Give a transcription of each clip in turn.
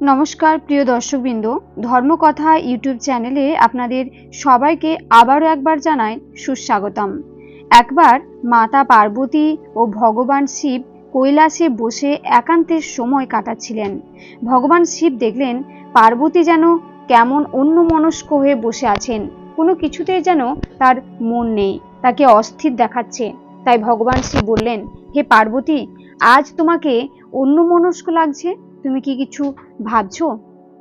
নমস্কার, প্রিয় দর্শকবৃন্দ। ধর্মকথা ইউটিউব চ্যানেলে আপনাদের সবাইকে আবারও একবার জানাই সুস্বাগতম। একবার মাতা পার্বতী ও ভগবান শিব কৈলাসে বসে একান্তের সময় কাটাচ্ছিলেন। ভগবান শিব দেখলেন পার্বতী যেন কেমন অন্যমনস্ক হয়ে বসে আছেন। কোনো কিছুতেই যেন তার মন নেই, তাকে অস্থির দেখাচ্ছে। তাই ভগবান শিব বললেন, হে পার্বতী, আজ তোমাকে অন্যমনস্ক লাগছে? তুমি কি কিছু ভাবছ?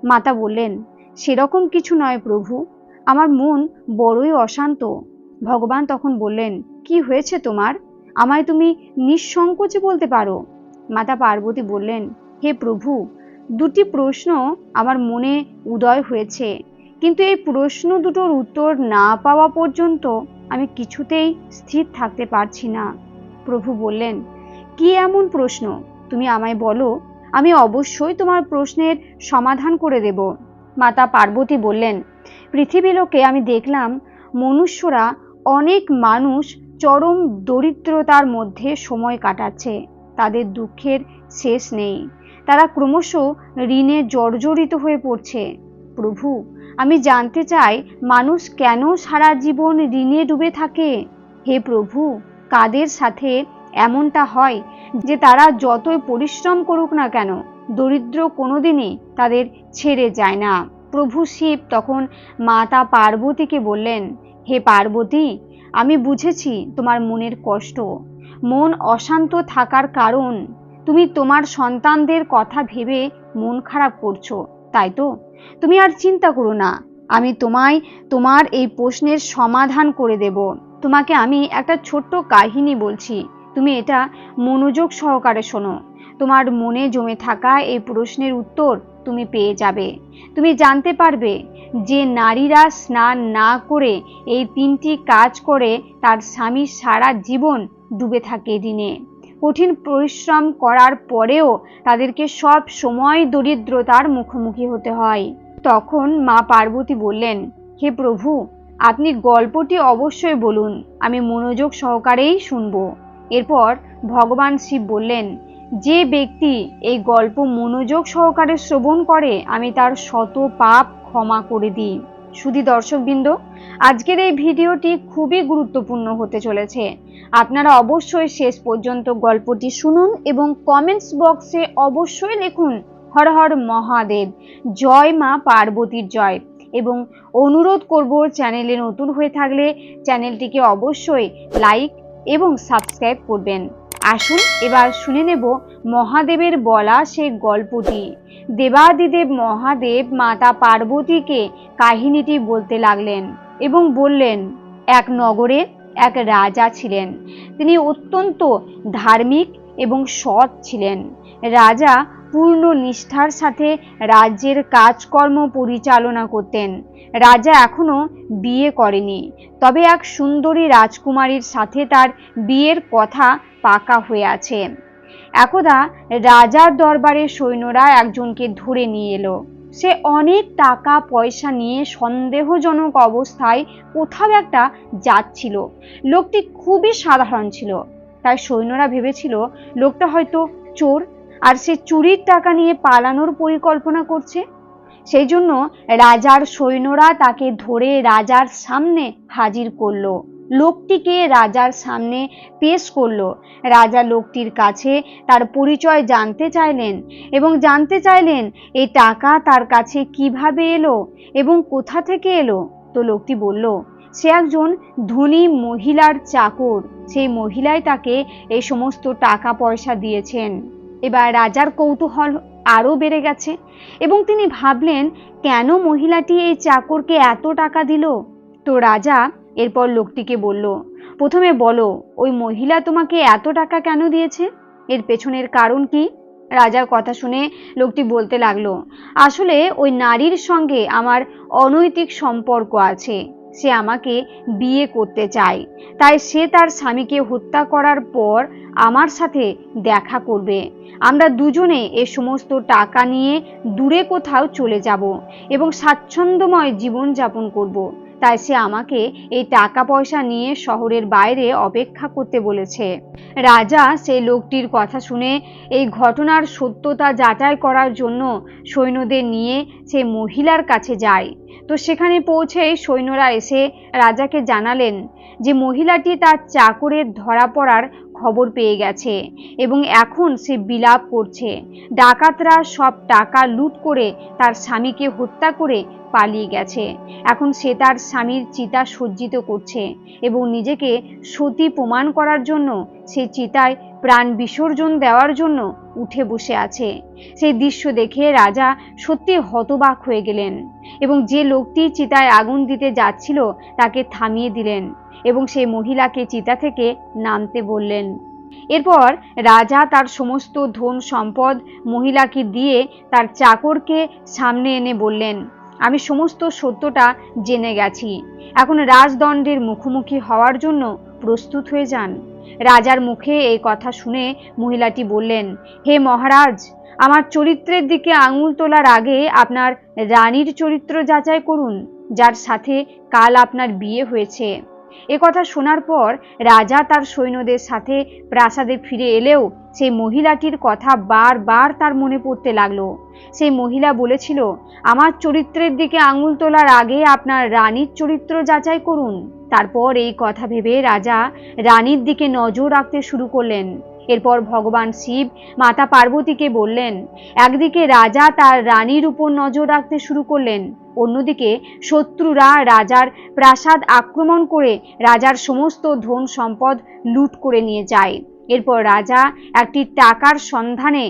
মাতা বললেন, সেরকম কিছু নয় প্রভু। আমার মন বড়ই অশান্ত। ভগবান তখন বললেন, কি হয়েছে তোমার? আমায় তুমি নিঃসংকোচে বলতে পারো? মাতা পার্বতী বললেন, হে প্রভু, দুটি প্রশ্ন আমার মনে উদয় হয়েছে। কিন্তু এই প্রশ্ন দুটোর উত্তর না পাওয়া পর্যন্ত আমি কিছুতেই স্থির থাকতে পারছি না। প্রভু বললেন, কি এমন প্রশ্ন? তুমি আমায় বলো আমি অবশ্যই তোমার প্রশ্নের সমাধান করে দেব। মাতা পার্বতী বললেন পৃথিবীলোকে আমি দেখলাম, মনুষ্যরা অনেক মানুষ চরম দরিদ্রতার মধ্যে সময় কাটাচ্ছে। তাদের দুঃখের শেষ নেই। তারা ক্রমশ ঋণে জর্জরিত হয়ে পড়ছে। প্রভু, আমি জানতে চাই, মানুষ কেন সারা জীবন ঋণে ডুবে থাকে? হে প্রভু, কাদের সাথে এমনটা হয় যে তারা যতই পরিশ্রম করুক না কেন, দরিদ্র কোনোদিনই তাদের ছেড়ে যায় না। প্রভু শিব তখন মাতা পার্বতীকে বললেন, হে পার্বতী, আমি বুঝেছি তোমার মনের কষ্ট। মন অশান্ত থাকার কারণ তুমি তোমার সন্তানদের কথা ভেবে মন খারাপ করছ, তাই তো? তুমি আর চিন্তা করো না, আমি তোমায় তোমার এই প্রশ্নের সমাধান করে দেব। তোমাকে আমি একটা ছোট্ট কাহিনী বলছি। তুমি এটা মনোযোগ সহকারে শোনো। তোমার মনে জমে থাকা এই প্রশ্নের উত্তর তুমি পেয়ে যাবে। তুমি জানতে পারবে যে নারীরা স্নান না করে এই তিনটি কাজ করে তার স্বামী সারা জীবন ডুবে থাকে ঋণে কঠিন পরিশ্রম করার পরেও তাদেরকে সব সময় দরিদ্রতার মুখোমুখি হতে হয়। তখন মা পার্বতী বললেন, হে প্রভু, আপনি গল্পটি অবশ্যই বলুন, আমি মনোযোগ সহকারেই শুনব। এরপর ভগবান শিব বললেন, যে ব্যক্তি এই গল্প মনোযোগ সহকারে শ্রবণ করে, আমি তার শত পাপ ক্ষমা করে দিই। শুধু দর্শকবৃন্দ, আজকের এই ভিডিওটি খুবই গুরুত্বপূর্ণ হতে চলেছে। আপনারা অবশ্যই শেষ পর্যন্ত গল্পটি শুনুন এবং কমেন্টস বক্সে অবশ্যই লিখুন, হর হর মহাদেব, জয় মা পার্বতীর জয়। এবং অনুরোধ করব চ্যানেলে নতুন হয়ে থাকলে চ্যানেলটিকে অবশ্যই লাইক এবং সাবস্ক্রাইব করবেন। আসুন, এবার শুনে নেব মহাদেবের বলা সে গল্পটি। দেবাদিদেব মহাদেব মাতা পার্বতীকে কাহিনীটি বলতে লাগলেন এবং বললেন, এক নগরে এক রাজা ছিলেন। তিনি অত্যন্ত ধার্মিক এবং সৎ ছিলেন। রাজা পূর্ণ নিষ্ঠার সাথে রাজ্যের কাজকর্ম পরিচালনা করতেন। রাজা এখনও বিয়ে করেনি। তবে এক সুন্দরী রাজকুমারীর সাথে তার বিয়ের কথা পাকা হয়ে আছে। একদা রাজার দরবারে সৈন্যরা একজনকে ধরে নিয়ে এলো। সে অনেক টাকা পয়সা নিয়ে সন্দেহজনক অবস্থায় কোথাও একটা যাচ্ছিল। লোকটি খুবই সাধারণ ছিল। তাই সৈন্যরা ভেবেছিল, লোকটা হয়তো চোর আর সে চুরির টাকা নিয়ে পালানোর পরিকল্পনা করছে। সেই জন্য রাজার সৈন্যরা তাকে ধরে রাজার সামনে হাজির করল। লোকটিকে রাজার সামনে পেশ করল। রাজা লোকটির কাছে তার পরিচয় জানতে চাইলেন এবং জানতে চাইলেন এই টাকা তার কাছে কীভাবে এলো এবং কোথা থেকে এলো? তো লোকটি বলল, সে একজন ধনী মহিলার চাকর। সেই মহিলাই তাকে এই সমস্ত টাকা পয়সা দিয়েছেন। এবার রাজার কৌতূহল আরও বেড়ে গেছে এবং তিনি ভাবলেন, কেন মহিলাটি এই চাকরকে এত টাকা দিল? তো রাজা এরপর লোকটিকে বলল, প্রথমে বলো, ওই মহিলা তোমাকে এত টাকা কেন দিয়েছে? এর পেছনের কারণ কি? রাজার কথা শুনে লোকটি বলতে লাগল, আসলে ওই নারীর সঙ্গে আমার অনৈতিক সম্পর্ক আছে। সে আমাকে বিয়ে করতে চায়। তাই সে তার স্বামীকে হত্যা করার পর আমার সাথে দেখা করবে। আমরা দুজনে এ সমস্ত টাকা নিয়ে দূরে কোথাও চলে যাব এবং স্বাচ্ছন্দ্যময় জীবনযাপন করব। তাই সে আমাকে এই টাকা পয়সা নিয়ে শহরের বাইরে অপেক্ষা করতে বলেছে। রাজা সেই লোকটির কথা শুনে এই ঘটনার সত্যতা যাচাই করার জন্য সৈন্যদের নিয়ে সে মহিলার কাছে যায়। তো সেখানে পৌঁছেই সৈন্যরা এসে রাজাকে জানালেন যে মহিলাটি তার চাকরের ধরা পড়ার খবর পেয়ে গেছে এবং এখন সে বিলাপ করছে। ডাকাতরা সব টাকা লুট করে তার স্বামীকে হত্যা করে পালিয়ে গেছে। এখন সে তার স্বামীর চিতা সজ্জিত করছে এবং নিজেকে সতী প্রমাণ করার জন্য সে চিতায় প্রাণ বিসর্জন দেওয়ার জন্য উঠে বসে আছে। সেই দৃশ্য দেখে রাজা সত্যি হতবাক হয়ে গেলেন এবং যে লোকটি চিতায় আগুন দিতে যাচ্ছিল তাকে থামিয়ে দিলেন। এবং সেই মহিলাকে চিতা থেকে নামতে বললেন। এরপর রাজা তার সমস্ত ধন সম্পদ মহিলাকে দিয়ে তার চাকরকে সামনে এনে বললেন, আমি সমস্ত সত্যটা জেনে গেছি। এখন রাজদণ্ডের মুখোমুখি হওয়ার জন্য প্রস্তুত হয়ে যান। রাজার মুখে এই কথা শুনে মহিলাটি বললেন, হে মহারাজ, আমার চরিত্রের দিকে আঙুল তোলার আগে আপনার রানীর চরিত্র যাচাই করুন, যার সাথে কাল আপনার বিয়ে হয়েছে। এ কথা শোনার পর রাজা তার সৈন্যদের সাথে প্রাসাদে ফিরে এলেও সেই মহিলাটির কথা বারবার তার মনে পড়তে লাগল। সেই মহিলা বলেছিল, আমার চরিত্রের দিকে আঙুল তোলার আগে আপনার রানীর চরিত্র যাচাই করুন। তারপর এই কথা ভেবে রাজা রানীর দিকে নজর রাখতে শুরু করলেন। এরপর ভগবান শিব মাতা পার্বতীকে বললেন, একদিকে রাজা তার রানীর উপর নজর রাখতে শুরু করলেন, অন্যদিকে শত্রুরা রাজার প্রাসাদ আক্রমণ করে রাজার সমস্ত ধন সম্পদ লুট করে নিয়ে যায়। এরপর রাজা একটি টাকার সন্ধানে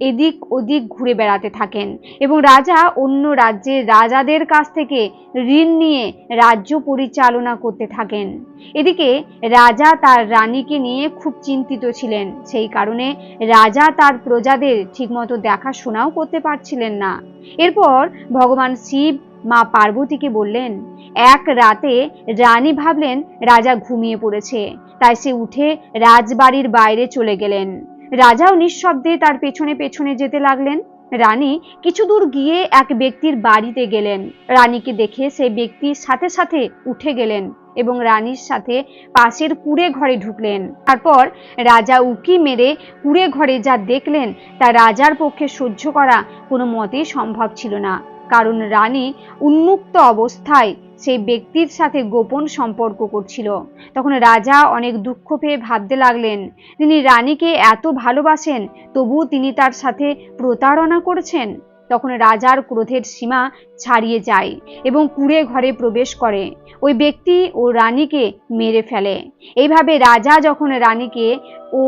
এদিক ওদিক ঘুরে বেড়াতে থাকেন এবং রাজা অন্য রাজ্যের রাজাদের কাছ থেকে ঋণ নিয়ে রাজ্য পরিচালনা করতে থাকেন। এদিকে রাজা তার রানীকে নিয়ে খুব চিন্তিত ছিলেন। সেই কারণে রাজা তার প্রজাদের ঠিকমতো দেখাশোনাও করতে পারছিলেন না। এরপর ভগবান শিব মা পার্বতীকে বললেন, এক রাতে রানী ভাবলেন রাজা ঘুমিয়ে পড়েছে, তাই সে উঠে রাজবাড়ির বাইরে চলে গেলেন। রাজাও নিঃশব্দে তার পেছনে পেছনে যেতে লাগলেন। রানী কিছু দূর গিয়ে এক ব্যক্তির বাড়িতে গেলেন। রানীকে দেখে সেই ব্যক্তির সাথে সাথে উঠে গেলেন এবং রানীর সাথে পাশের কুড়ে ঘরে ঢুকলেন। তারপর রাজা উকি মেরে কুড়ে ঘরে যা দেখলেন তা রাজার পক্ষে সহ্য করা কোনো মতেই সম্ভব ছিল না। কারণ রানী উন্মুক্ত অবস্থায় সেই ব্যক্তির সাথে গোপন সম্পর্ক করছিল। তখন রাজা অনেক দুঃখ পেয়ে ভাবতে লাগলেন, তিনি রানীকে এত ভালোবাসেন, তবুও তিনি তার সাথে প্রতারণা করেছেন? তখন রাজার ক্রোধের সীমা ছাড়িয়ে যায় এবং কুড়ে ঘরে প্রবেশ করে। ওই ব্যক্তি ও রানীকে মেরে ফেলে। এইভাবে রাজা যখন রানীকে ও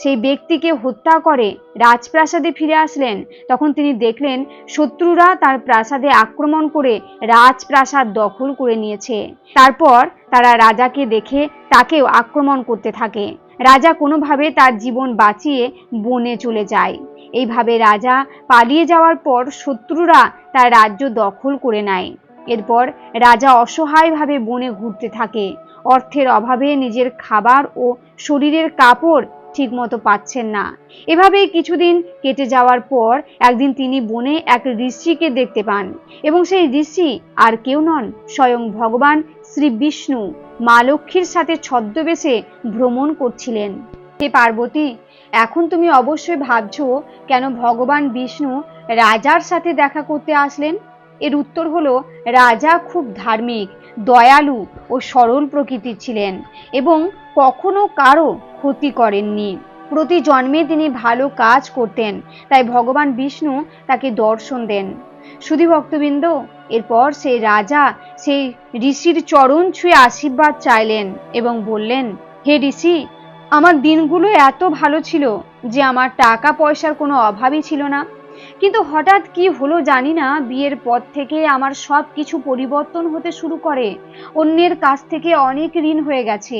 সেই ব্যক্তিকে হত্যা করে রাজপ্রাসাদে ফিরে আসলেন। তখন তিনি দেখলেন শত্রুরা তার প্রাসাদে আক্রমণ করে রাজপ্রাসাদ দখল করে নিয়েছে। তারপর তারা রাজাকে দেখে তাকেও আক্রমণ করতে থাকে। রাজা কোনোভাবে তার জীবন বাঁচিয়ে বনে চলে যায়। এইভাবে রাজা পালিয়ে যাওয়ার পর শত্রুরা তার রাজ্য দখল করে নেয়। এরপর রাজা অসহায়ভাবে বনে ঘুরতে থাকে। অর্থের অভাবে নিজের খাবার ও শরীরের কাপড় ঠিকমতো পাচ্ছেন না। এভাবেই কিছুদিন কেটে যাওয়ার পর একদিন তিনি বনে এক ঋষিকে দেখতে পান এবং সেই ঋষি আর কেউ নন, স্বয়ং ভগবান শ্রী বিষ্ণু, মা লক্ষ্মীর সাথে ছদ্মবেশে ভ্রমণ করছিলেন। হে পার্বতী, এখন তুমি অবশ্যই ভাবছ কেন ভগবান বিষ্ণু রাজার সাথে দেখা করতে আসলেন? এর উত্তর হলো, রাজা খুব ধার্মিক, দয়ালু ও সরল প্রকৃতির ছিলেন এবং কখনো কারও ক্ষতি করেননি। প্রতি জন্মে তিনি ভালো কাজ করতেন, তাই ভগবান বিষ্ণু তাকে দর্শন দেন। শুধু ভক্তবৃন্দ, এরপর সেই রাজা, সেই ঋষির চরণ ছুঁয়ে আশীর্বাদ চাইলেন এবং বললেন, হে ঋষি, আমার দিনগুলো এত ভালো ছিল যে আমার টাকা পয়সার কোনো অভাবই ছিল না। কিন্তু হঠাৎ কি হলো জানি না, বিয়ের পর থেকে আমার সব কিছু পরিবর্তন হতে শুরু করে। অন্যের কাছ থেকে অনেক ঋণ হয়ে গেছে।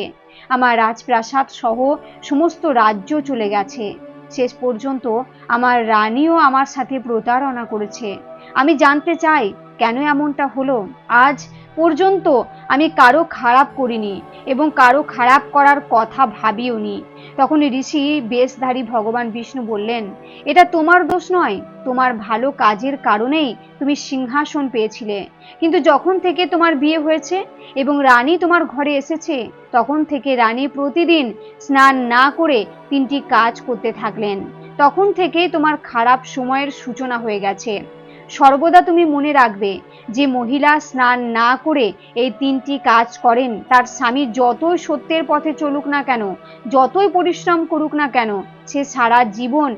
আমার রাজপ্রাসাদ সহ সমস্ত রাজ্য চলে গেছে। শেষ পর্যন্ত আমার রানীও আমার সাথে প্রতারণা করেছে। আমি জানতে চাই, কেন এমনটা হলো? আজ পর্যন্ত আমি কারও খারাপ করিনি এবং কারও খারাপ করার কথা ভাবিওনি। তখন ঋষি বেশধারী ভগবান বিষ্ণু বললেন, এটা তোমার দোষ নয়, তোমার ভালো কাজের কারণেই তুমি সিংহাসন পেয়েছিলে। কিন্তু যখন থেকে তোমার বিয়ে হয়েছে এবং রানী তোমার ঘরে এসেছে, তখন থেকে রানী প্রতিদিন স্নান না করে তিনটি কাজ করতে থাকলেন। তখন থেকে তোমার খারাপ সময়ের সূচনা হয়ে গেছে। সর্বদা তুমি মনে রাখবে যে মহিলা স্নান না করে এই তিনটি কাজ করেন, তার স্বামী যতই সত্যের পথে চলুক না কেন, যতই পরিশ্রম করুক না কেন, সে সারা জীবন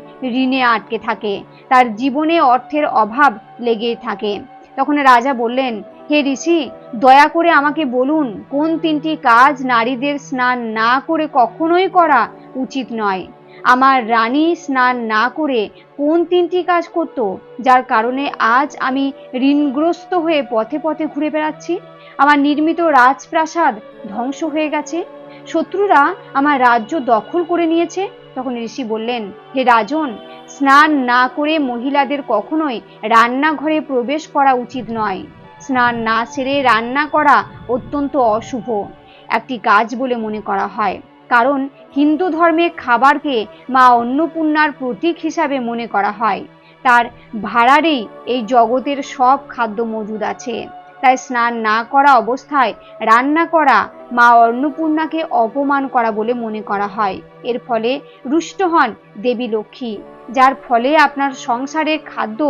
ঋণে আটকে থাকে, তার জীবনে অর্থের অভাব লেগেই থাকে। তখন রাজা বললেন, হে ঋষি, দয়া করে আমাকে বলুন, কোন তিনটি কাজ নারীদের স্নান না করে কখনোই করা উচিত নয়? আমার রানী স্নান না করে কোন তিনটি কাজ করত, যার কারণে আজ আমি ঋণগ্রস্ত হয়ে পথে পথে ঘুরে বেড়াচ্ছি? আমার নির্মিত রাজপ্রাসাদ ধ্বংস হয়ে গেছে। শত্রুরা আমার রাজ্য দখল করে নিয়েছে। তখন ঋষি বললেন, হে রাজন, স্নান না করে মহিলাদের কখনোই রান্নাঘরে প্রবেশ করা উচিত নয়। স্নান না সেরে রান্না করা অত্যন্ত অশুভ। একটি কাজ বলে মনে করা হয়। কারণ হিন্দু ধর্মে খাবারকে মা অন্নপূর্ণার প্রতীক হিসাবে মনে করা হয়। তার ভাড়ারেই এই জগতের সব খাদ্য মজুদ আছে। তাই স্নান না করা অবস্থায় রান্না করা মা অন্নপূর্ণাকে অপমান করা বলে মনে করা হয়। এর ফলে রুষ্ট হন দেবী লক্ষ্মী, যার ফলে আপনার সংসারে খাদ্য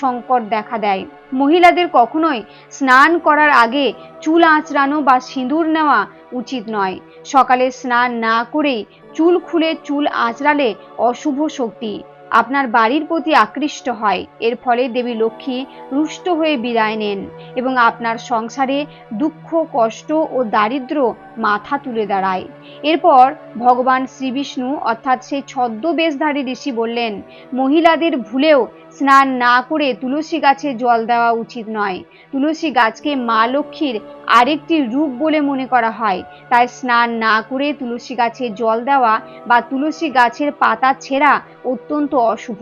সংকট দেখা দেয়। মহিলাদের কখনোই স্নান করার আগে চুল আঁচড়ানো বা সিঁদুর নেওয়া উচিত নয়। সকালে স্নান না করেই চুল খুলে চুল আঁচড়ালে অশুভ শক্তি। আপনার বাড়ির প্রতি আকৃষ্ট হয়, এর ফলে দেবী লক্ষ্মী রুষ্ট হয়ে বিদায় নেন এবং আপনার সংসারে দুঃখ, কষ্ট ও দারিদ্র মাথা তুলে দাঁড়ায়। এরপর ভগবান শ্রীবিষ্ণু অর্থাৎ সেই ছদ্মবেশধারী ঋষি বললেন, মহিলাদের ভুলেও স্নান না করে তুলসী গাছে জল দেওয়া উচিত নয়। তুলসী গাছকে মা লক্ষ্মীর আরেকটি রূপ বলে মনে করা হয়। তাই স্নান না করে তুলসী গাছে জল দেওয়া বা তুলসী গাছের পাতা ছেঁড়া অত্যন্ত অশুভ।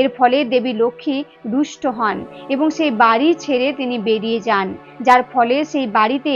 এর ফলে দেবী লক্ষ্মী রুষ্ট হন এবং সেই বাড়ি ছেড়ে তিনি বেরিয়ে যান, যার ফলে সেই বাড়িতে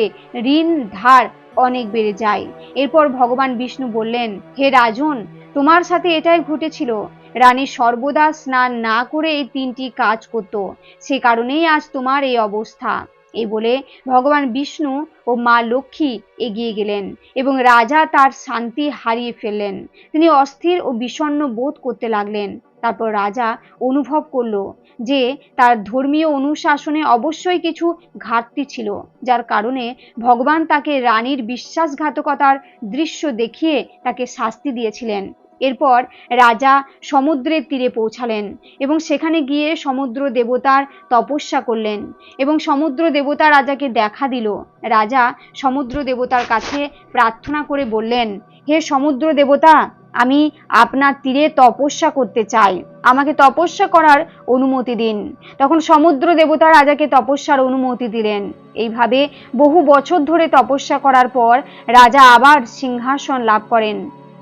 ঋণ ধার অনেক বেড়ে যায়। এরপর ভগবান বিষ্ণু বললেন, হে রাজন, তোমার সাথে এটাই ঘটেছিল। রানী সর্বদা স্নান না করে এই তিনটি কাজ করত। সে কারণেই আজ তোমার এই অবস্থা। এই বলে ভগবান বিষ্ণু ও মা লক্ষ্মী এগিয়ে গেলেন এবং রাজা তার শান্তি হারিয়ে ফেললেন। তিনি অস্থির ও বিষণ্ণ বোধ করতে লাগলেন। তারপর রাজা অনুভব করল যে তার ধর্মীয় অনুশাসনে অবশ্যই কিছু ঘাটতি ছিল, যার কারণে ভগবান তাকে রানীর বিশ্বাসঘাতকতার দৃশ্য দেখিয়ে তাকে শাস্তি দিয়েছিলেন। এরপর রাজা সমুদ্রের তীরে পৌঁছালেন এবং সেখানে গিয়ে সমুদ্র দেবতার তপস্যা করলেন এবং সমুদ্র দেবতা রাজাকে দেখা দিল। রাজা সমুদ্র দেবতার কাছে প্রার্থনা করে বললেন, হে সমুদ্র দেবতা, আমি আপনার তীরে তপস্যা করতে চাই। আমাকে তপস্যা করার অনুমতি দিন। তখন সমুদ্র দেবতা রাজাকে তপস্যার অনুমতি দিলেন। এইভাবে বহু বছর ধরে তপস্যা করার পর রাজা আবার সিংহাসন লাভ করেন।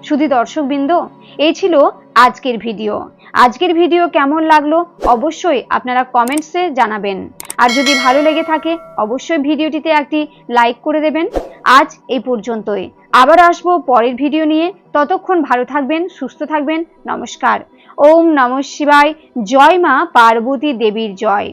শুধু দর্শকবৃন্দ, এই ছিল আজকের ভিডিও। আজকের ভিডিও কেমন লাগল অবশ্যই আপনারা কমেন্টসে জানাবেন। আর যদি ভালো লেগে থাকে, অবশ্যই ভিডিওটিতে একটি লাইক করে দেবেন। আজ এই পর্যন্তই। আবার আসব পরের ভিডিও নিয়ে। ততক্ষণ ভালো থাকবেন, সুস্থ থাকবেন। নমস্কার। ওম নম শিবায়। জয় মা পার্বতী দেবীর জয়।